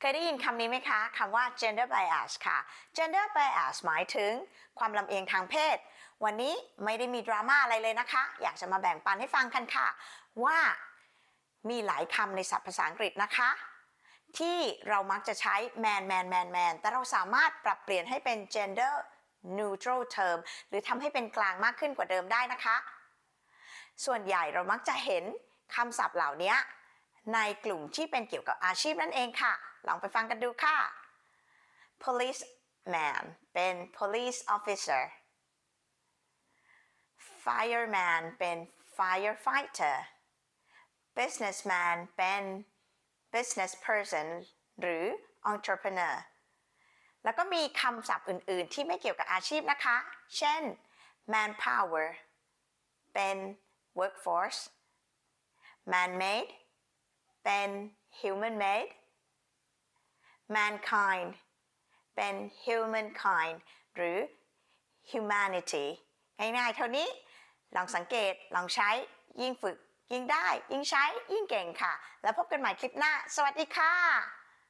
เคยได้ยินคำนี้ไหมคะคำว่า gender bias ค่ะ gender bias หมายถึงความลำเอียงทางเพศ วันนี้ไม่ได้มีดราม่าอะไรเลยนะคะ อยากจะมาแบ่งปันให้ฟังกันค่ะ ว่ามีหลายคำในศัพท์ภาษาอังกฤษนะคะ ที่เรามักจะใช้ man man man man แต่เราสามารถปรับเปลี่ยนให้เป็น gender neutral term หรือทำให้เป็นกลางมากขึ้นกว่าเดิมได้นะคะ ส่วนใหญ่เรามักจะเห็นคำศัพท์เหล่านี้ ในกลุ่มที่เป็นเกี่ยวกับอาชีพนั่นเองค่ะ ลองไปฟังกันดูค่ะ police man เป็น police officer fireman เป็น firefighter businessman เป็น business person หรือ entrepreneur แล้วก็มีคำศัพท์อื่น ๆ ที่ไม่เกี่ยวกับอาชีพนะคะ เช่น manpower เป็น workforce man made เป็น human made mankind เป็น humankind หรือ humanity ง่ายๆ เท่านี้ ลองสังเกต ลองใช้ ยิ่งฝึก ยิ่งได้ ยิ่งใช้ ยิ่งเก่งค่ะ แล้วพบกันใหม่คลิปหน้า สวัสดีค่ะ